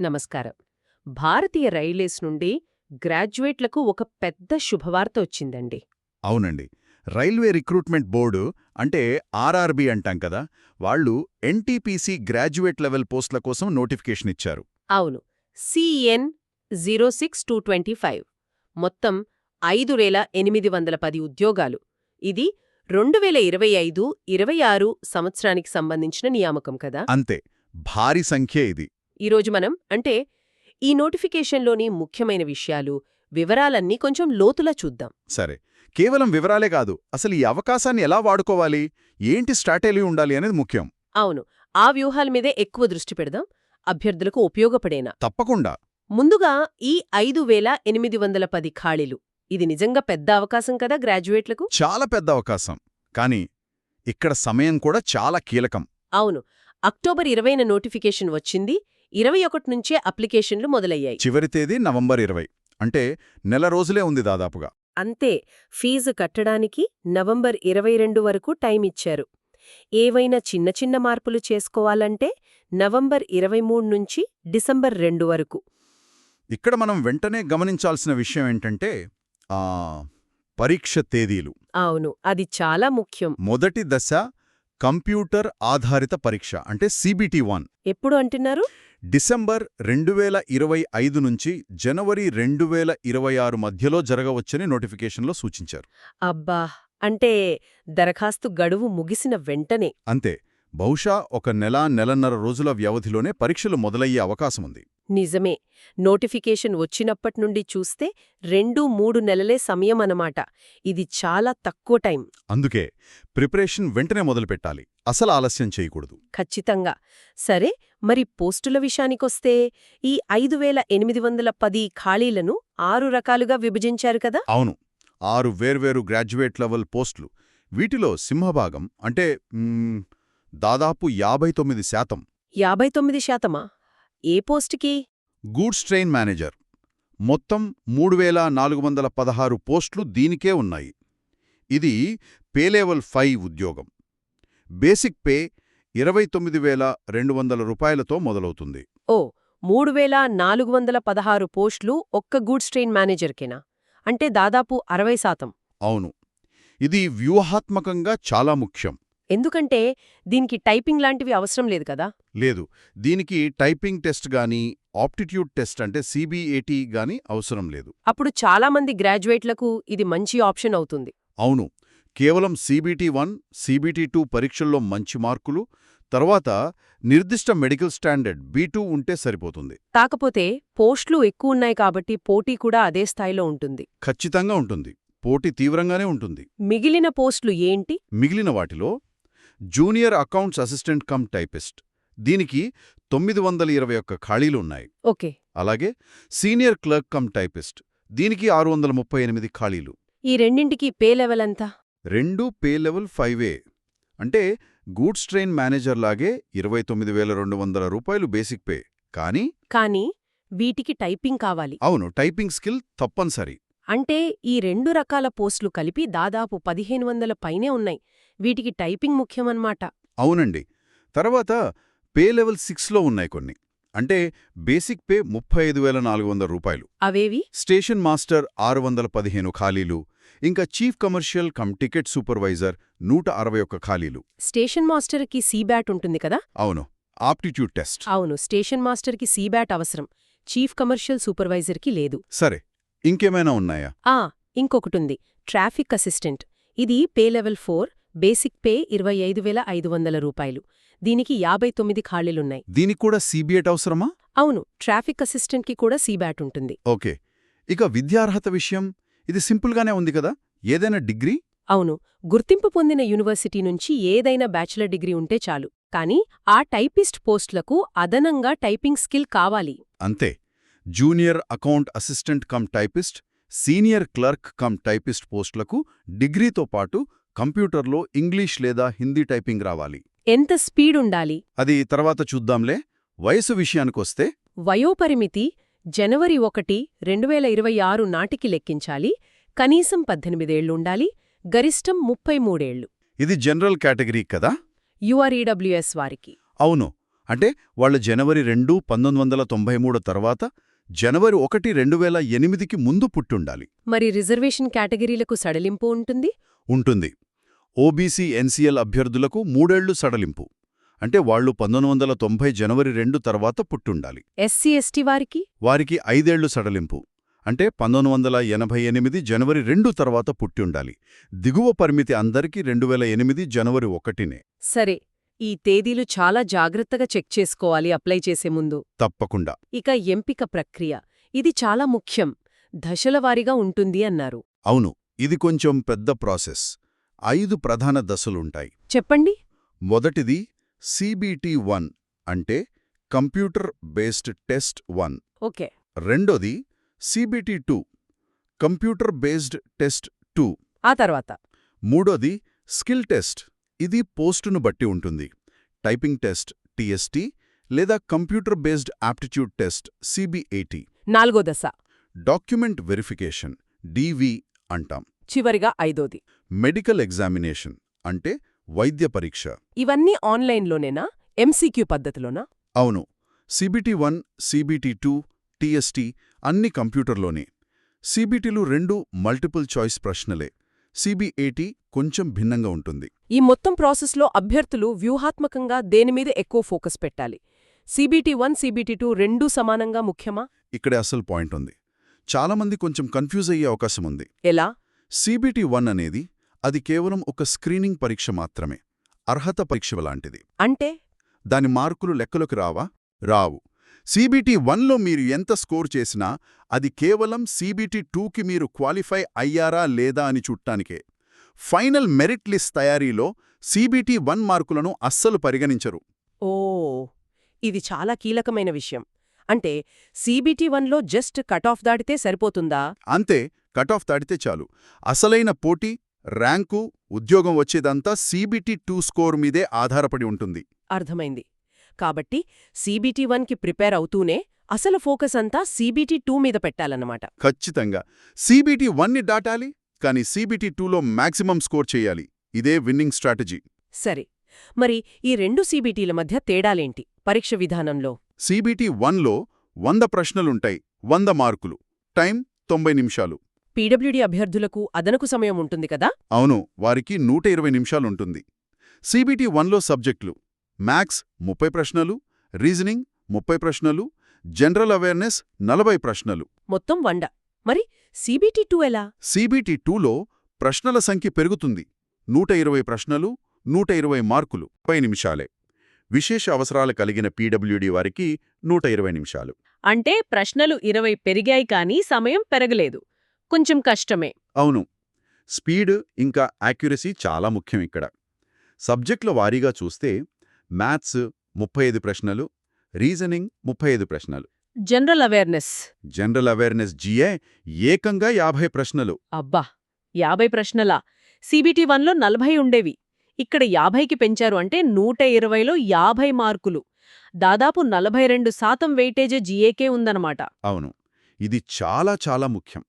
నమస్కారం. భారతీయ రైల్వేస్ నుండి గ్రాడ్యుయేట్లకు ఒక పెద్ద శుభవార్త వచ్చిందండి. అవునండి. రైల్వే రిక్రూట్మెంట్ బోర్డు అంటే ఆర్ఆర్బీ అంటాం కదా వాళ్ళు ఎన్టీపీసీ గ్రాడ్యుయేట్ లెవెల్ పోస్టుల కోసం నోటిఫికేషన్ ఇచ్చారు. అవును. C N zero six two twenty five. మొత్తం ఐదు వేల ఎనిమిది వందల పది ఉద్యోగాలు. ఇది రెండు వేల ఇరవై ఐదు ఇరవై ఆరు సంవత్సరానికి సంబంధించిన నియామకం కదా? అంతే. భారీ సంఖ్య ఇది. ఈరోజు మనం అంటే ఈ నోటిఫికేషన్లోని ముఖ్యమైన విషయాలు వివరాలన్నీ కొంచెం లోతులా చూద్దాం. సరే. కేవలం వివరాలే కాదు అసలు ఈ అవకాశాన్ని ఎలా వాడుకోవాలి? ఏంటి స్ట్రాటజీ ఉండాలి అనేది ముఖ్యం. అవును. ఆ వ్యూహాల మీదే ఎక్కువ దృష్టి పెడదాం. అభ్యర్థులకు ఉపయోగపడేనా? తప్పకుండా. ముందుగా ఈ ఐదు వేల ఎనిమిది వందల పది ఖాళీలు. ఇది నిజంగా పెద్ద అవకాశం కదా గ్రాడ్యుయేట్లకు? చాలా పెద్ద అవకాశం. కానీ ఇక్కడ సమయం కూడా చాలా కీలకం. అవును. అక్టోబర్ ఇరవైన నోటిఫికేషన్ వచ్చింది. ఇరవై ఒకటి నుంచే అప్లికేషన్లు మొదలయ్యాయి. చివరి తేదీ నవంబర్ ఇరవై. అంటే నెల రోజులే ఉంది దాదాపుగా. అంతే ఫీజు కట్టడానికి నవంబర్ ఇరవై రెండు వరకు టైం ఇచ్చారు. ఏవైనా చిన్న చిన్న మార్పులు చేసుకోవాలంటే నవంబర్ ఇరవై మూడు నుంచి డిసెంబర్ రెండు వరకు. ఇక్కడ మనం వెంటనే గమనించాల్సిన విషయం ఏంటంటే ఆ పరీక్ష తేదీలు. అవును అది చాలా ముఖ్యం. మొదటి దశ కంప్యూటర్ ఆధారిత పరీక్ష అంటే సిబిటి వన్. ఎప్పుడు అంటున్నారు? డిసెంబర్ రెండు వేల ఇరవై ఐదు నుంచి జనవరి రెండు వేల ఇరవై ఆరు మధ్యలో జరగవచ్చని నోటిఫికేషన్లో సూచించారు. అబ్బా! అంటే దరఖాస్తు గడువు ముగిసిన వెంటనే. అంతే. బహుశా ఒక నెల నెలన్నర రోజుల వ్యవధిలోనే పరీక్షలు మొదలయ్యే అవకాశముంది. నిజమే. నోటిఫికేషన్ వచ్చినప్పటి నుండి చూస్తే రెండు మూడు నెలలే సమయం అనమాట ఇది చాలా తక్కువ టైం. అందుకే ప్రిపరేషన్ వెంటనే మొదలుపెట్టాలి. అసలు ఆలస్యం చేయకూడదు. ఖచ్చితంగా. సరే మరి పోస్టుల విషయానికొస్తే ఈ ఐదు వేల ఎనిమిది వందల పది ఖాళీలను ఆరు రకాలుగా విభజించారు కదా? అవును. ఆరు వేర్వేరు గ్రాడ్యుయేట్ లెవెల్ పోస్టులు. వీటిలో సింహభాగం అంటే మ్మ్, దాదాపు యాభై తొమ్మిది శాతం. యాభై తొమ్మిది శాతమా? ఏ పోస్టుకి? Goods train manager. మొత్తం మూడు వేల నాలుగు వందల పదహారు పోస్టులు దీనికే ఉన్నాయి. ఇది పే లెవెల్ ఫైవ్ ఉద్యోగం. బేసిక్ పే ఇరవై తొమ్మిది వేల రెండు వందల రూపాయలతో మొదలవుతుంది. ఓ మూడు వేల నాలుగు వందల పదహారు పోస్టులు ఒక్క గూడ్స్ ట్రైన్ మేనేజర్కేనా? అంటే దాదాపు అరవై శాతం. అవును. ఇది వ్యూహాత్మకంగా చాలా ముఖ్యం. ఎందుకంటే దీనికి టైపింగ్ లాంటివి అవసరం లేదు కదా? లేదు. దీనికి టైపింగ్ టెస్ట్ గానీ ఆప్టిట్యూడ్ టెస్ట్ అంటే సిబిఏటి గానీ అవసరం లేదు. అప్పుడు చాలామంది గ్రాడ్యుయేట్లకు ఇది మంచి ఆప్షన్ అవుతుంది. అవును. కేవలం సిబిటి వన్ సిబిటి టూ పరీక్షల్లో మంచి మార్కులు తర్వాత నిర్దిష్ట మెడికల్ స్టాండర్డ్ బీ ఉంటే సరిపోతుంది. కాకపోతే పోస్టులు ఎక్కువున్నాయి కాబట్టి పోటీ కూడా అదే స్థాయిలో ఉంటుంది. ఖచ్చితంగా ఉంటుంది. పోటీ తీవ్రంగానే ఉంటుంది. మిగిలిన పోస్టులు ఏంటి? మిగిలిన వాటిలో junior accounts assistant cum typist. దీనికి తొమ్మిది వందల ఇరవై ఒక్క ఖాళీలు ఉన్నాయి ఓకే. అలాగే సీనియర్ క్లర్క్ కమ్ టైపిస్ట్. దీనికి ఆరు వందల ముప్పై ఎనిమిది ఖాళీలు. ఈ రెండింటికి పే లెవెల్ అంతా రెండు పే లెవెల్ ఫైవ్ ఏ. అంటే గూడ్స్ ట్రైన్ మేనేజర్ లాగే ఇరవై తొమ్మిది వేల రెండు వందల రూపాయలు బేసిక్ పే. కానీ కానీ వీటికి టైపింగ్ కావాలి. అవును టైపింగ్ స్కిల్ తప్పనిసరి. అంటే ఈ రెండు రకాల పోస్టులు కలిపి దాదాపు పదిహేను వందల పైనే ఉన్నాయి. వీటికి టైపింగ్ ముఖ్యమన్నమాట. అవునండి. తర్వాత పే లెవెల్ సిక్స్లో ఉన్నాయి కొన్ని. అంటే బేసిక్ పే ముప్పై ఐదు వేల నాలుగు వందల రూపాయలు. అవేవి? స్టేషన్ మాస్టర్ ఆరు వందల పదిహేను ఖాళీలు. ఇంకా chief commercial cum ticket supervisor నూట అరవై ఒక్క ఖాళీలు. స్టేషన్ మాస్టర్కి సీబ్యాట్ ఉంటుంది కదా? అవును. Aptitude test. అవును. స్టేషన్ మాస్టర్కి సీబ్యాట్ అవసరం. చీఫ్ కమర్షియల్ సూపర్వైజర్కి లేదు. సరే. ఇంకేమైనా ఉన్నాయా? ఆ ఇంకొకటుంది. Traffic assistant. ఇది pay level four basic pay ఇరవై ఐదు వేల ఐదు వందల రూపాయలు. దీనికి యాభై తొమ్మిది ఖాళీలున్నాయి. దీనికి కూడా సీబీఎట్ అవసరమా? అవును ట్రాఫిక్ అసిస్టెంట్కి కూడా సీబ్యాట్ ఉంటుంది. ఓకే. ఇక విద్యార్హత విషయం. ఇది సింపుల్గానే ఉంది కదా? ఏదైనా డిగ్రీ? అవును. గుర్తింపు పొందిన యూనివర్సిటీ నుంచి ఏదైనా బ్యాచిలర్ డిగ్రీ ఉంటే చాలు. కానీ ఆ టైపిస్ట్ పోస్టులకు అదనంగా టైపింగ్ స్కిల్ కావాలి. అంతే. Junior account assistant cum typist senior clerk cum typist పోస్టులకు డిగ్రీతో పాటు కంప్యూటర్లో ఇంగ్లీష్ లేదా హిందీ టైపింగ్ రావాలి. ఎంత స్పీడ్ ఉండాలి? అది తర్వాత చూద్దాంలే. వయసు విషయానికొస్తే వయోపరిమితి జనవరి ఒకటి రెండు వేల ఇరవై ఆరు నాటికి లెక్కించాలి. కనీసం పద్దెనిమిదేళ్ళుండాలి గరిష్టం ముప్పై మూడేళ్ళు ఇది జనరల్ కేటగిరీ కదా? యుఆర్ఈడబ్ల్యూఎస్ వారికి. అవును. అంటే వాళ్ళ జనవరి రెండు పంతొమ్మిది వందల తొంభై మూడు తర్వాత జనవరి ఒకటి రెండు వేల ఎనిమిదికి ముందు పుట్టుండాలి. మరి రిజర్వేషన్ కేటగిరీలకు సడలింపు ఉంటుంది? ఉంటుంది. ఓబీసీ ఎన్సీఎల్ అభ్యర్థులకు మూడేళ్ళు సడలింపు. అంటే వాళ్ళు పంతొమ్మిది వందల తొంభై జనవరి రెండు తర్వాత పుట్టుండాలి. ఎస్సీ ఎస్టీ వారికి? వారికి ఐదేళ్ళు సడలింపు. అంటే పంతొమ్మిది వందల ఎనభై ఎనిమిది జనవరి రెండు తర్వాత పుట్టిండాలి. దిగువ పరిమితి అందరికీ రెండు వేల ఎనిమిది జనవరి ఒకటినే. సరే. ఈ తేదీలు చాలా జాగ్రత్తగా చెక్ చేసుకోవాలి అప్లై చేసే ముందు. తప్పకుండా. ఇక ఎంపిక ప్రక్రియ. ఇది చాలా ముఖ్యం. దశలవారీగా ఉంటుంది అన్నారు. అవును ఇది కొంచెం పెద్ద ప్రాసెస్. ఐదు ప్రధాన దశలుంటాయి. చెప్పండి. మొదటిది సిబిటి వన్ అంటే computer based test one. Okay. రెండోది CBT two computer based test two. ఆ తర్వాత. మూడోది స్కిల్ టెస్ట్. ఇది పోస్టును బట్టి ఉంటుంది. టైపింగ్ టెస్ట్ టీఎస్టీ లేదా computer based aptitude test CBAT. నాలుగో దశ. డాక్యుమెంట్ వెరిఫికేషన్ డివి అంటాం. చివరిగా ఐదోది. మెడికల్ ఎగ్జామినేషన్ అంటే వైద్య పరీక్ష. ఇవన్నీ ఆన్లైన్లోనేనా? ఎంసీక్యూ పద్ధతిలోనా? అవును. CBT one CBT two TST అన్ని కంప్యూటర్లోనే. సిబిటిలు రెండు మల్టిపుల్ చాయిస్ ప్రశ్నలే. సిబిఏటి కొంచెం భిన్నంగా ఉంటుంది. ఈ మొత్తం ప్రాసెస్లో అభ్యర్థులు వ్యూహాత్మకంగా దేనిమీద ఎక్కువ ఫోకస్ పెట్టాలి? సీబీటీ వన్ సీబీటీ టూ రెండూ సమానంగా ముఖ్యమా? ఇక్కడే అసలు పాయింట్ ఉంది. చాలామంది కొంచెం కన్ఫ్యూజ్ అయ్యే అవకాశం ఉంది. ఎలా? సిబిటి వన్ అనేది అది కేవలం ఒక స్క్రీనింగ్ పరీక్ష మాత్రమే. అర్హత పరీక్ష లాంటిది. అంటే? దాని మార్కులు లెక్కలోకి రావా? రావు. సిబిటి వన్లో మీరు ఎంత స్కోర్ చేసినా అది కేవలం సిబిటి టూకి మీరు క్వాలిఫై అయ్యారా లేదా అని చూడటానికే. ఫైనల్ మెరిట్ లిస్ట్ తయారీలో సిబిటి వన్ మార్కులను అస్సలు పరిగణించరు. ఓ ఇది చాలా కీలకమైన విషయం. అంటే సీబీటీ వన్లో జస్ట్ కట్ ఆఫ్ దాటితే సరిపోతుందా? అంతే కట్ ఆఫ్ దాటితే చాలు. అసలైన పోటీ ర్యాంకు ఉద్యోగం వచ్చేదంతా సిబిటి టూ స్కోర్ మీదే ఆధారపడి ఉంటుంది. అర్థమైంది. కాబట్టి సీబీటీ వన్కి ప్రిపేర్ అవుతూనే అసలు ఫోకస్ అంతా సీబీటీ టూ మీద పెట్టాలన్నమాట. ఖచ్చితంగా. సిబిటి వన్ని దాటాలి కానీ సిబిటి టూలో మాక్సిమం స్కోర్ చేయాలి. ఇదే విన్నింగ్ స్ట్రాటజీ. సరే. మరి ఈ రెండు సీబీటీల మధ్య తేడాలేంటి? పరీక్ష విధానంలో. సిబిటి వన్లో వంద ప్రశ్నలుంటాయి వంద మార్కులు. టైం తొంభై నిమిషాలు. పీడబ్ల్యూడీ అభ్యర్థులకు అదనకు సమయం ఉంటుంది కదా? అవును వారికి నూట ఇరవై నిమిషాలుంటుంది. సిబిటి వన్లో సబ్జెక్టులు. మ్యాథ్స్ ముప్పై ప్రశ్నలు రీజనింగ్ ముప్పై ప్రశ్నలు జనరల్ అవేర్నెస్ నలభై ప్రశ్నలు. మొత్తం వండ మరి సీబీటీ టూ ఎలా? సిబిటి టూలో ప్రశ్నల సంఖ్య పెరుగుతుంది. నూట ఇరవై ప్రశ్నలు నూట ఇరవై మార్కులు. ముప్పై నిమిషాలే. విశేష అవసరాలు కలిగిన పీడబ్ల్యూడి వారికి నూట ఇరవై నిమిషాలు. అంటే ప్రశ్నలు ఇరవై పెరిగాయి కానీ సమయం పెరగలేదు. కొంచెం కష్టమే. అవును. స్పీడ్ ఇంకా యాక్యురసీ చాలా ముఖ్యం ఇక్కడ. సబ్జెక్టుల వారీగా చూస్తే మ్యాథ్స్ ముప్పై ఐదు ప్రశ్నలు రీజనింగ్ ముప్పై ఐదు ప్రశ్నలు. General awareness. General awareness GA ఏకంగా యాభై ప్రశ్నలు. అబ్బా! యాభై ప్రశ్నలా. సీబీటీ వన్లో నలభై ఉండేవి. ఇక్కడ యాభైకి పెంచారు అంటే నూట ఇరవైలో యాభై మార్కులు. దాదాపు నలభై రెండు శాతం వెయిటేజే జీఏకే ఉందన్నమాట. అవును. ఇది చాలా చాలా ముఖ్యం.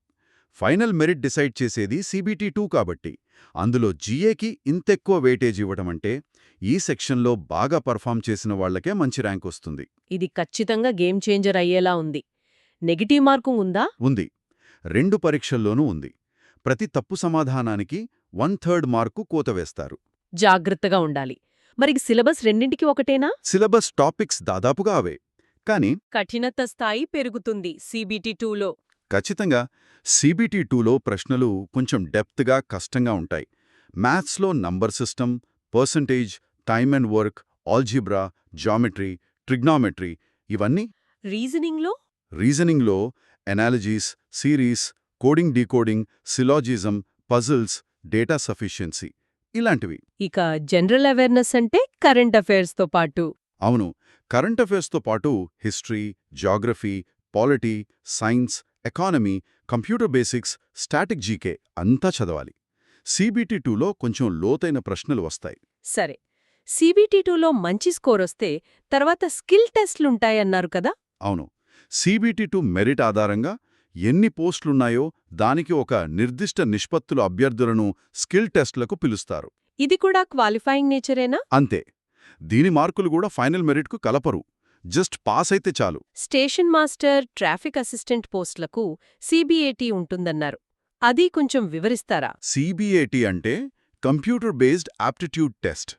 ఫైనల్ మెరిట్ డిసైడ్ చేసేది సిబిటి టూ కాబట్టి. అందులో జీఏకి ఇంతెక్కువ వెయిటేజ్ ఇవ్వడమంటే ఈ సెక్షన్లో బాగా పర్ఫామ్ చేసిన వాళ్ళకే మంచి ర్యాంక్ వస్తుంది. ఇది ఖచ్చితంగా గేమ్ చేంజర్ అయ్యేలా ఉంది. నెగిటివ్ మార్కు ఉందా? ఉంది. రెండు పరీక్షల్లోనూ ఉంది. ప్రతి తప్పు సమాధానానికి వన్ థర్డ్ మార్కు కోతవేస్తారు జాగ్రత్తగా ఉండాలి. మరి సిలబస్ రెండింటికి ఒకటేనా? సిలబస్ టాపిక్స్ దాదాపుగా అవే. కానీ కఠినత స్థాయి పెరుగుతుంది సీబీటీ టూలో. ఖచ్చితంగా సిబిటి టూలో ప్రశ్నలు కొంచెం డెప్త్గా కష్టంగా ఉంటాయి. మ్యాథ్స్లో number system percentage time and work algebra geometry trigonometry ఇవన్నీ రీజనింగ్లో? రీజనింగ్లో analogies series coding decoding syllogism puzzles data sufficiency ఇలాంటివి. ఇక జనరల్ అవేర్నెస్ అంటే కరెంట్ అఫైర్స్తో పాటు. అవును కరెంట్ అఫైర్స్తో పాటు history geography polity science economy computer basics static GK అంతా చదవాలి. సిబిటి టూలో కొంచెం లోతైన ప్రశ్నలు వస్తాయి. సరే సీబీటీ టూలో మంచి స్కోర్ వస్తే తర్వాత స్కిల్ టెస్ట్లుంటాయన్నారు కదా? అవును. సిబిటి టూ మెరిట్ ఆధారంగా ఎన్ని పోస్టులున్నాయో దానికి ఒక నిర్దిష్ట నిష్పత్తుల అభ్యర్థులను స్కిల్ టెస్ట్లకు పిలుస్తారు. ఇది కూడా క్వాలిఫైయింగ్ నేచరేనా? అంతే. దీని మార్కులు కూడా ఫైనల్ మెరిట్కు కలపరు. జస్ట్ పాస్ అయితే చాలు. స్టేషన్ మాస్టర్ ట్రాఫిక్ అసిస్టెంట్ పోస్టులకు సీబీఏటీ ఉంటుందన్నారు. అది కొంచెం వివరిస్తారా? సిబిఏటి అంటే కంప్యూటర్ బేస్డ్ ఆప్టిట్యూడ్ టెస్ట్.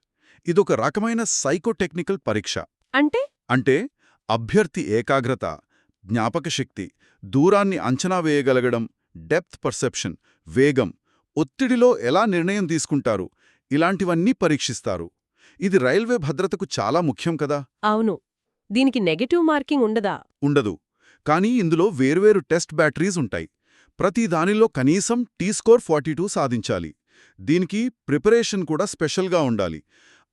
ఇదొక రకమైన సైకోటెక్నికల్ పరీక్ష. అంటే? అంటే అభ్యర్థి ఏకాగ్రత జ్ఞాపకశక్తి దూరాన్ని అంచనా వేయగలగడం డెప్త్ పర్సెప్షన్ వేగం ఒత్తిడిలో ఎలా నిర్ణయం తీసుకుంటారు ఇలాంటివన్నీ పరీక్షిస్తారు. ఇది రైల్వే భద్రతకు చాలా ముఖ్యం కదా? అవును. దీనికి నెగటివ్ మార్కింగ్ ఉండదా? ఉండదు. కానీ ఇందులో వేర్వేరు టెస్ట్ బ్యాటరీస్ ఉంటాయి. ప్రతి దానిలో కనీసం టీ స్కోర్ ఫార్టీ సాధించాలి. దీనికి ప్రిపరేషన్ కూడా స్పెషల్గా ఉండాలి.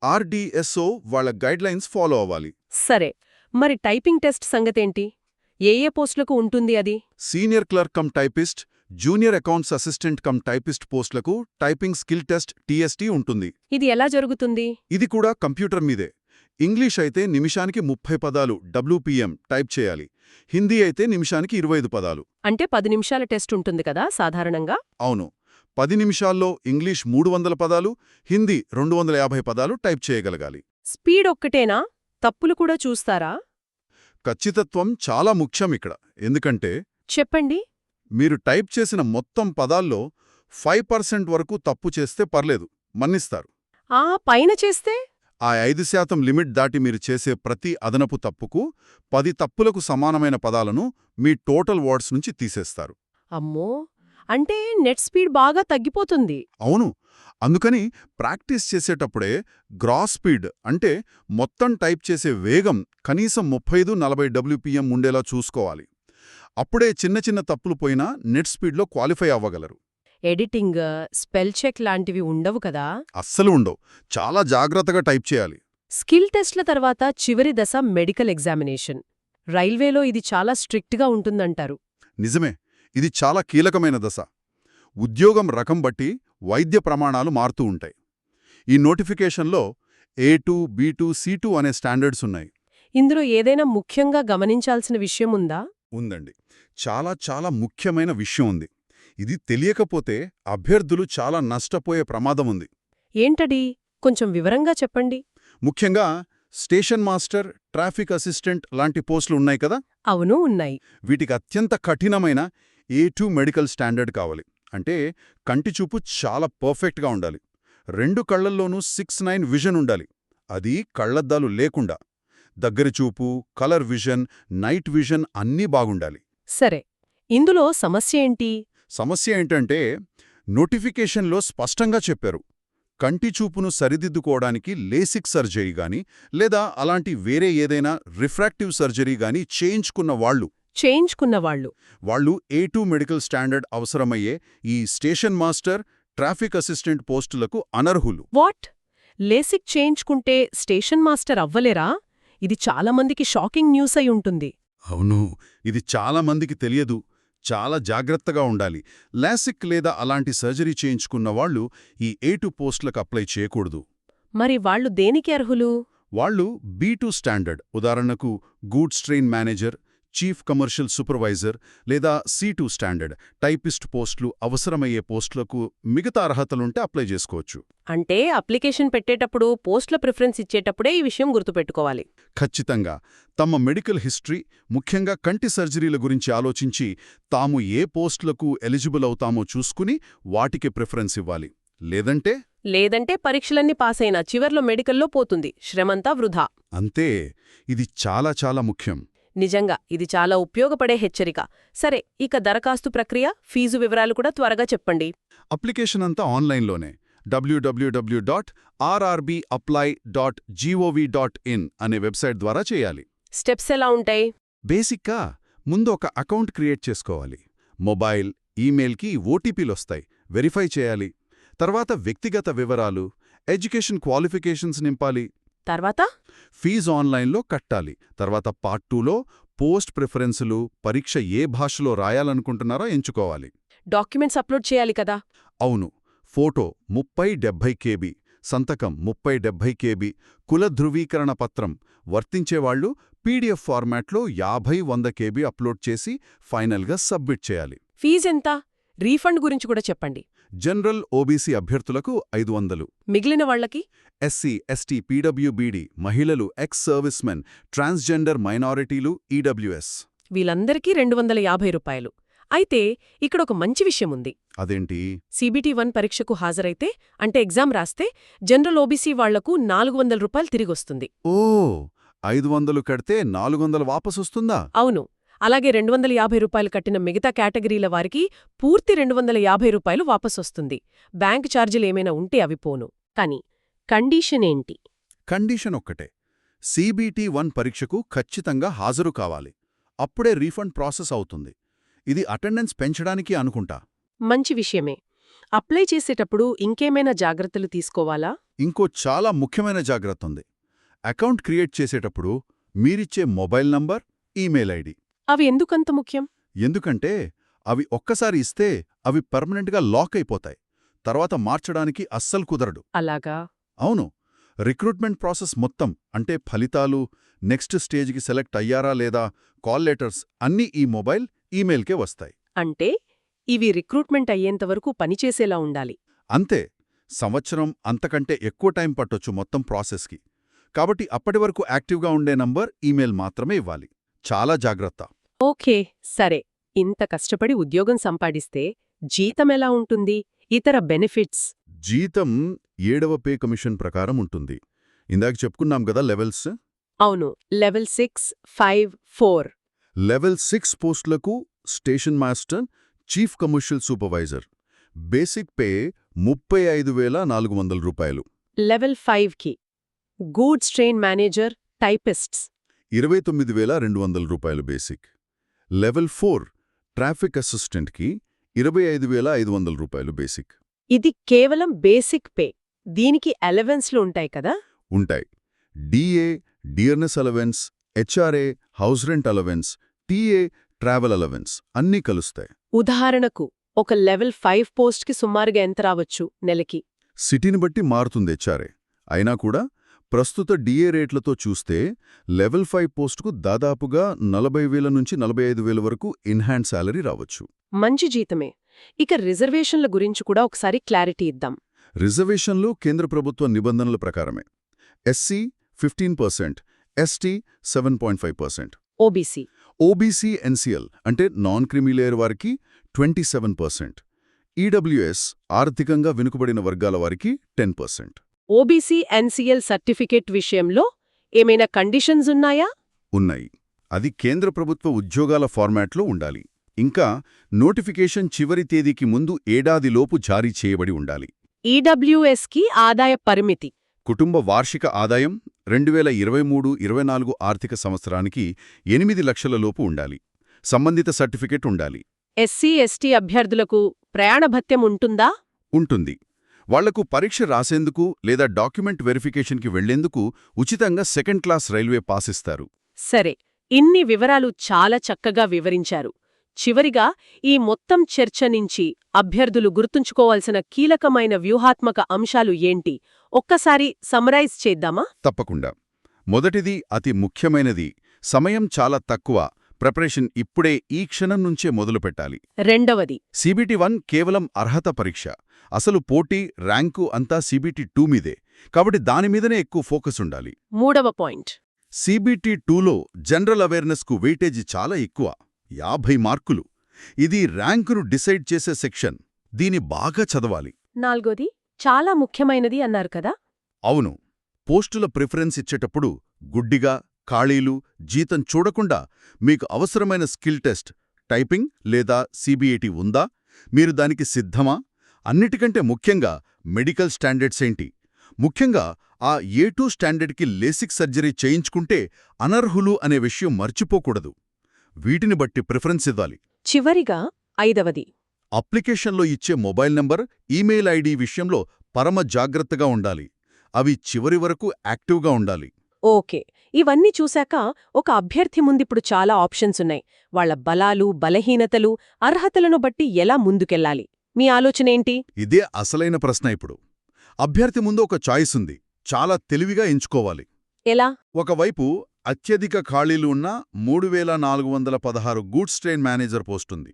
ఆర్డీఎస్ఓ వాళ్ళ గైడ్లైన్స్ ఫాలో అవ్వాలి. సరే మరి టైపింగ్ టెస్ట్ సంగతేంటి? ఏ ఏ పోస్టులకు ఉంటుంది అది? Senior clerk cum typist junior accounts assistant cum typist పోస్టులకు టైపింగ్ స్కిల్ టెస్ట్ టీఎస్టీ ఉంటుంది. ఇది ఎలా జరుగుతుంది? ఇది కూడా కంప్యూటర్ మీదే. ఇంగ్లీష్ అయితే నిమిషానికి ముప్పై పదాలు డబ్ల్యూపీఎం టైప్ చేయాలి. హిందీ అయితే నిమిషానికి ఇరవై పదాలు. అంటే పది నిమిషాల టెస్ట్ ఉంటుంది కదా సాధారణంగా? అవును. పది నిమిషాల్లో ఇంగ్లీష్ మూడు వందల పదాలు హిందీ రెండు వందల యాభై పదాలు టైప్ చేయగలగాలి. స్పీడ్ ఒక్కటేనా? తప్పులు కూడా చూస్తారా? ఖచ్చితత్వం చాలా ముఖ్యం ఇక్కడ. ఎందుకంటే చెప్పండి. మీరు టైప్ చేసిన మొత్తం పదాల్లో ఫైవ్ పర్సెంట్ వరకు తప్పు చేస్తే పర్లేదు. మన్నిస్తారు. ఆ పైన చేస్తే? ఆ ఐదు శాతం లిమిట్ దాటి మీరు చేసే ప్రతి అదనపు తప్పుకు పది తప్పులకు సమానమైన పదాలను మీ టోటల్ వర్డ్స్ నుంచి తీసేస్తారు. అమ్మో! అంటే నెట్ స్పీడ్ బాగా తగ్గిపోతుంది. అవును. అందుకని ప్రాక్టీస్ చేసేటప్పుడే గ్రాస్ స్పీడ్ అంటే మొత్తం టైప్ చేసే వేగం కనీసం ముప్పైదు నలభై డబ్ల్యూపీఎం ఉండేలా చూసుకోవాలి. అప్పుడే చిన్న చిన్న తప్పులు పోయినా నెట్ స్పీడ్లో క్వాలిఫై అవ్వగలరు. ఎడిటింగ్ స్పెల్ చెక్ లాంటివి ఉండవు కదా? అస్సలు ఉండవు. చాలా జాగ్రత్తగా టైప్ చేయాలి. స్కిల్ టెస్ట్ల తర్వాత చివరి దశ మెడికల్ ఎగ్జామినేషన్. రైల్వేలో ఇది చాలా స్ట్రిక్ట్గా ఉంటుందంటారు. నిజమే. ఇది చాలా కీలకమైన దశ. ఉద్యోగం రకం బట్టి వైద్య ప్రమాణాలు మారుతూ ఉంటాయి. ఈ నోటిఫికేషన్లో A two B two C two అనే స్టాండర్డ్స్ ఉన్నాయి. ఇందులో ఏదైనా ముఖ్యంగా గమనించాల్సిన విషయం ఉందా? ఉందండి. చాలా చాలా ముఖ్యమైన విషయం ఉంది. ఇది తెలియకపోతే అభ్యర్థులు చాలా నష్టపోయే ప్రమాదం ఉంది. ఏంటది? కొంచెం వివరంగా చెప్పండి. ముఖ్యంగా స్టేషన్ మాస్టర్ ట్రాఫిక్ అసిస్టెంట్ లాంటి పోస్టులు ఉన్నాయి కదా? అవును ఉన్నాయి. వీటికి అత్యంత కఠినమైన ఏ టూ మెడికల్ స్టాండర్డ్ కావాలి. అంటే కంటిచూపు చాలా పర్ఫెక్ట్గా ఉండాలి. రెండు కళ్ళల్లోనూ సిక్స్ నైన్ విజన్ ఉండాలి. అది కళ్ళద్దాలు లేకుండా. దగ్గరి చూపు కలర్ విజన్ నైట్ విజన్ అన్నీ బాగుండాలి. సరే. ఇందులో సమస్య ఏంటి? సమస్య ఏంటంటే నోటిఫికేషన్లో స్పష్టంగా చెప్పారు. కంటి చూపును సరిదిద్దుకోవడానికి లేసిక్ సర్జరీ గాని లేదా అలాంటి వేరే ఏదైనా రిఫ్రాక్టివ్ సర్జరీ గాని చేయించుకున్న వాళ్ళు చేయించుకున్నవాళ్ళు వాళ్ళు ఏ టూ మెడికల్ స్టాండర్డ్ అవసరమయ్యే ఈ స్టేషన్ మాస్టర్ ట్రాఫిక్ అసిస్టెంట్ పోస్టులకు అనర్హులు. వాట్? లేసిక్ చేయించుకుంటే స్టేషన్ మాస్టర్ అవ్వలేరా? ఇది చాలా మందికి షాకింగ్ న్యూస్ అయి ఉంటుంది. అవును ఇది చాలా మందికి తెలియదు. చాలా జాగ్రత్తగా ఉండాలి. లాసిక్ లేదా అలాంటి సర్జరీ చేయించుకున్న వాళ్ళు ఈ ఏ టూ పోస్టులకు అప్లై చేయకూడదు. మరి వాళ్ళు దేనికి అర్హులు? వాళ్ళు బీ టూ స్టాండర్డ్ ఉదాహరణకు goods train manager chief commercial supervisor లేదా సి టూ స్టాండర్డ్ టైపిస్ట్ పోస్టులు అవసరమయ్యే పోస్టులకు మిగతా అర్హతలుంటే అప్లై చేసుకోవచ్చు. అంటే అప్లికేషన్ పెట్టేటప్పుడు పోస్టుల ప్రిఫరెన్స్ ఇచ్చేటప్పుడే ఈ విషయం గుర్తుపెట్టుకోవాలి. ఖచ్చితంగా. తమ మెడికల్ హిస్టరీ ముఖ్యంగా కంటి సర్జరీల గురించి ఆలోచించి తాము ఏ పోస్టులకు ఎలిజిబుల్ అవుతామో చూసుకుని వాటికి ప్రిఫరెన్స్ ఇవ్వాలి. లేదంటే? లేదంటే పరీక్షలన్నీ పాసైనా చివర్లో మెడికల్లో పోతుంది. శ్రమంతా వృధా. అంతే. ఇది చాలా చాలా ముఖ్యం. నిజంగా ఇది చాలా ఉపయోగపడే హెచ్చరిక. సరే ఇక దరఖాస్తు ప్రక్రియ ఫీజు వివరాలు కూడా త్వరగా చెప్పండి. అప్లికేషన్ అంతా ఆన్లైన్లోనే. WWW dot RRB apply dot GOV dot in అనే వెబ్సైట్ ద్వారా చేయాలి. స్టెప్స్ ఎలా ఉంటాయి? బేసిక్గా ముందు ఒక అకౌంట్ క్రియేట్ చేసుకోవాలి. మొబైల్ ఈమెయిల్కి ఓటీపీలొస్తాయి వెరిఫై చేయాలి. తర్వాత వ్యక్తిగత వివరాలు ఎడ్యుకేషన్ క్వాలిఫికేషన్స్ నింపాలి. తర్వాత? ఫీజు ఆన్లైన్లో కట్టాలి. తర్వాత పార్ట్ టూలో పోస్ట్ ప్రిఫరెన్సులు పరీక్ష ఏ భాషలో రాయాలనుకుంటున్నారో ఎంచుకోవాలి. డాక్యుమెంట్స్ అప్లోడ్ చేయాలి కదా? అవును. ఫోటో ముప్పై డెబ్భై కేబీ సంతకం ముప్పై డెబ్భై కేబీ కుల ధృవీకరణ పత్రం వర్తించేవాళ్ళు పీడిఎఫ్ ఫార్మాట్లో యాభై వంద కేబీ అప్లోడ్ చేసి ఫైనల్గా సబ్మిట్ చేయాలి. ఫీజెంత? రీఫండ్ గురించి కూడా చెప్పండి. జనరల్ ఓబీసీ అభ్యర్థులకు ఐదు వందలు. మిగిలిన వాళ్ళకి? ఎస్సీ ఎస్టీ పీడబ్ల్యూబీడీ మహిళలు ఎక్స్ సర్వీస్మెన్ ట్రాన్స్జెండర్ మైనారిటీలు ఈడబ్ల్యూఎస్. వీళ్ళందరికీ రెండు వందల యాభై రూపాయలు. అయితే ఇక్కడ ఒక మంచి విషయం ఉంది. అదేంటి? సీబీటీ వన్ పరీక్షకు హాజరైతే అంటే ఎగ్జామ్ రాస్తే జనరల్ ఓబీసీ వాళ్ళకు నాలుగు వందల రూపాయలు తిరిగొస్తుంది. ఓ! ఐదు వందలు కడితే నాలుగు వందలు వాపసొస్తుందా? అవును. అలాగే రెండు వందల యాభై రూపాయలు కట్టిన మిగతా కేటగిరీల వారికి పూర్తి రెండు వందల యాభై రూపాయలు వాపసొస్తుంది. బ్యాంక్ ఛార్జీలు ఏమైనా ఉంటే అవి పోను. కానీ కండీషన్ ఏంటి? కండిషన్ ఒక్కటే. సీబీటీ వన్ పరీక్షకు ఖచ్చితంగా హాజరు కావాలి. అప్పుడే రీఫండ్ ప్రాసెస్ అవుతుంది. ఇది అటెండెన్స్ పెంచడానికి అనుకుంటా. మంచి విషయమే. అప్లై చేసేటప్పుడు ఇంకేమైనా జాగ్రత్తలు తీసుకోవాలా? ఇంకో చాలా ముఖ్యమైన జాగ్రత్త ఉంది. అకౌంట్ క్రియేట్ చేసేటప్పుడు మీరిచ్చే మొబైల్ నంబర్ ఈమెయిల్ ఐడి. అవి ఎందుకంత ముఖ్యం? ఎందుకంటే అవి ఒక్కసారి ఇస్తే అవి పర్మనెంట్గా లాక్ అయిపోతాయి. తర్వాత మార్చడానికి అస్సలు కుదరడు అలాగా? అవును. రిక్రూట్మెంట్ ప్రాసెస్ మొత్తం అంటే ఫలితాలు నెక్స్ట్ స్టేజ్కి సెలెక్ట్ అయ్యారా లేదా కాల్ లెటర్స్ అన్నీ ఈ మొబైల్ ఈమెయిల్కే వస్తాయి. అంటే ఇవి రిక్రూట్మెంట్ అయ్యేంతవరకు పనిచేసేలా ఉండాలి. అంతే. సంవత్సరం అంతకంటే ఎక్కువ టైం పట్టొచ్చు మొత్తం ప్రాసెస్కి. కాబట్టి అప్పటి వరకు యాక్టివ్గా ఉండే నంబర్ ఈమెయిల్ మాత్రమే ఇవ్వాలి. చాలా జాగ్రత్త. ఓకే సరే. ఇంత కష్టపడి ఉద్యోగం సంపాదిస్తే జీతమెలా ఉంటుంది? ఇతర బెనిఫిట్స్? జీతం ఏడవ పే కమిషన్ ప్రకారం ఉంటుంది. ఇందాక చెప్పుకున్నాం కదా లెవెల్స్? అవును level six five four. Level six పోస్టులకు station master chief commercial supervisor. Basic pay ముప్పై ఐదు వేల నాలుగు వందల రూపాయలు. లెవెల్ ఫైవ్కి. Goods train manager typists. ఇరవై తొమ్మిది వేల రెండు వందల రూపాయలు బేసిక్. లెవెల్ ఫోర్ ట్రాఫిక్ అసిస్టెంట్కి ఇరవై ఐదు వేల ఐదు వందల రూపాయలు బేసిక్. ఇది కేవలం బేసిక్ పే. దీనికి అలవెన్స్లు ఉంటాయి కదా? ఉంటాయి. DA dearness allowance HRA house rent allowance TA travel allowance అన్నీ కలుస్తాయి. ఉదాహరణకు ఒక లెవెల్ ఫైవ్ పోస్ట్కి సుమారుగా ఎంత రావచ్చు నెలకి? సిటీని బట్టి మారుతుంది హెచ్ఆర్ఏ. అయినా కూడా ప్రస్తుత డిఏ రేట్లతో చూస్తే లెవెల్ ఫైవ్ పోస్టుకు దాదాపుగా నలభై వేల నుంచి నలభై ఐదు వేల వరకు ఇన్హ్యాండ్ శాలరీ రావచ్చు. మంచి జీతమే. ఇక రిజర్వేషన్ల గురించి కూడా ఒకసారి క్లారిటీ ఇద్దాం. రిజర్వేషన్లు కేంద్ర ప్రభుత్వ నిబంధనల ప్రకారమే. SC fifteen percent ST seven point five percent. OBC OBC NCL అంటే నాన్ క్రిమిలేయర్ వారికి ట్వంటీ సెవెన్ పర్సెంట్. ఈడబ్ల్యూఎస్ ఆర్థికంగా వెనుకబడిన వర్గాల వారికి ten percent. OBC NCL certificate విషయంలో ఏమైనా కండిషన్స్ ఉన్నాయా? ఉన్నాయి. అది కేంద్ర ప్రభుత్వ ఉద్యోగాల ఫార్మాట్లో ఉండాలి. ఇంకా నోటిఫికేషన్ చివరి తేదీకి ముందు ఏడాదిలోపు జారీ చేయబడి ఉండాలి. ఈడబ్ల్యూఎస్కి ఆదాయ పరిమితి. కుటుంబ వార్షిక ఆదాయం రెండు వేల ఇరవై మూడు ఇరవై నాలుగు ఆర్థిక సంవత్సరానికి ఎనిమిది లక్షల లోపు ఉండాలి. సంబంధిత సర్టిఫికెట్ ఉండాలి. ఎస్సీ ఎస్టీ అభ్యర్థులకు ప్రయాణ భత్యం ఉంటుందా? ఉంటుంది. వాళ్ళకు పరీక్ష రాసేందుకు లేదా డాక్యుమెంట్ వెరిఫికేషన్కి వెళ్ళేందుకు ఉచితంగా సెకండ్ క్లాస్ రైల్వే పాస్ ఇస్తారు. సరే ఇన్ని వివరాలు చాలా చక్కగా వివరించారు. చివరిగా ఈ మొత్తం చర్చ నుంచి అభ్యర్థులు గుర్తుంచుకోవాల్సిన కీలకమైన వ్యూహాత్మక అంశాలు ఏంటి? ఒక్కసారి సమరైజ్ చేద్దామా? తప్పకుండా. మొదటిది అతి ముఖ్యమైనది. సమయం చాలా తక్కువ. ప్రిపరేషన్ ఇప్పుడే ఈ క్షణం నుంచే మొదలుపెట్టాలి. రెండవది. సిబిటి వన్ కేవలం అర్హత పరీక్ష. అసలు పోటీ ర్యాంకు అంతా సిబిటి టూ మీదే. కాబట్టి దానిమీదనే ఎక్కువ ఫోకస్ ఉండాలి. మూడవ పాయింట్. సిబిటి టూలో జనరల్ అవేర్నెస్కు వెయిటేజీ చాలా ఎక్కువ. యాభై మార్కులు. ఇది ర్యాంకును డిసైడ్ చేసే సెక్షన్. దీని బాగా చదవాలి. నాలుగోది. చాలా ముఖ్యమైనది అన్నారు కదా? అవును. పోస్టుల ప్రిఫరెన్స్ ఇచ్చేటప్పుడు గుడ్డిగా ఖాళీలు జీతం చూడకుండా మీకు అవసరమైన స్కిల్ టెస్ట్ టైపింగ్ లేదా సిబిఐటి ఉందా? మీరు దానికి సిద్ధమా? అన్నిటికంటే ముఖ్యంగా మెడికల్ స్టాండర్డ్స్ ఏంటి? ముఖ్యంగా ఆ ఏ టూ స్టాండర్డ్కి లేసిక్ సర్జరీ చేయించుకుంటే అనర్హులు అనే విషయం మర్చిపోకూడదు. వీటిని బట్టి ప్రిఫరెన్స్ ఇవ్వాలి. చివరిగా ఐదవది. అప్లికేషన్లో ఇచ్చే మొబైల్ నంబర్ ఈమెయిల్ ఐడి విషయంలో పరమ జాగ్రత్తగా ఉండాలి. అవి చివరి వరకు యాక్టివ్గా ఉండాలి. ఓకే. ఇవన్నీ చూశాక ఒక అభ్యర్థి ముందిప్పుడు చాలా ఆప్షన్స్ ఉన్నాయి. వాళ్ళ బలాలు బలహీనతలు అర్హతలను బట్టి ఎలా ముందుకెళ్ళాలి? మీ ఆలోచనేంటి ఇదే అసలైన ప్రశ్న ఇప్పుడు. అభ్యర్థి ముందు ఒక చాయిస్ ఉంది. చాలా తెలివిగా ఎంచుకోవాలి. ఎలా? ఒకవైపు అత్యధిక ఖాళీలు ఉన్న మూడు వేల నాలుగు వందల పదహారు గూడ్స్ ట్రైన్ మేనేజర్ పోస్టుంది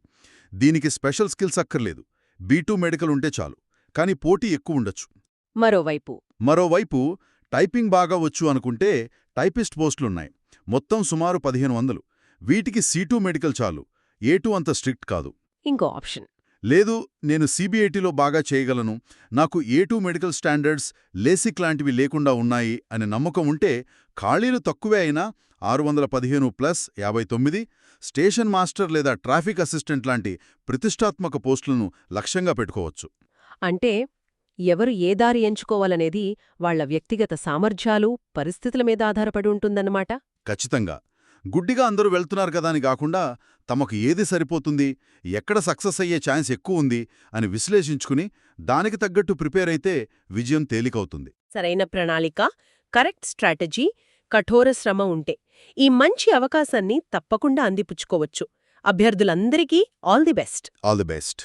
దీనికి స్పెషల్ స్కిల్స్ అక్కర్లేదు. బీ మెడికల్ ఉంటే చాలు. కానీ పోటీ ఎక్కువ ఉండొచ్చు. మరోవైపు. మరోవైపు టైపింగ్ బాగా వచ్చు అనుకుంటే టైపిస్ట్ పోస్టులున్నాయి. మొత్తం సుమారు పదిహేను వందలు. వీటికి సీటూ మెడికల్ చాలు. ఏటూ అంత స్ట్రిక్ట్ కాదు. ఇంకో ఆప్షన్. లేదు నేను సిబిఐటిలో బాగా చేయగలను. నాకు ఏటూ మెడికల్ స్టాండర్డ్స్ లేసిక్ లాంటివి లేకుండా ఉన్నాయి అనే నమ్మకం ఉంటే ఖాళీలు తక్కువే అయినా ఆరు వందల పదిహేను ప్లస్ యాభై తొమ్మిది స్టేషన్ మాస్టర్ లేదా ట్రాఫిక్ అసిస్టెంట్ లాంటి ప్రతిష్టాత్మక పోస్టులను లక్ష్యంగా పెట్టుకోవచ్చు. అంటే ఎవరు ఏ దారి ఎంచుకోవాలనేది వాళ్ళ వ్యక్తిగత సామర్థ్యాలు పరిస్థితుల మీద ఆధారపడి ఉంటుందన్నమాట. ఖచ్చితంగా. గుడ్డిగా అందరూ వెళ్తున్నారు కదా అని కాకుండా తమకు ఏది సరిపోతుంది ఎక్కడ సక్సెస్ అయ్యే ఛాన్స్ ఎక్కువ ఉంది అని విశ్లేషించుకుని దానికి తగ్గట్టు ప్రిపేర్ అయితే విజయం తేలికవుతుంది. సరైన ప్రణాళిక కరెక్ట్ స్ట్రాటజీ కఠోర శ్రమ ఉంటే ఈ మంచి అవకాశాన్ని తప్పకుండా అందిపుచ్చుకోవచ్చు. అభ్యర్థులందరికీ all the best. All the best.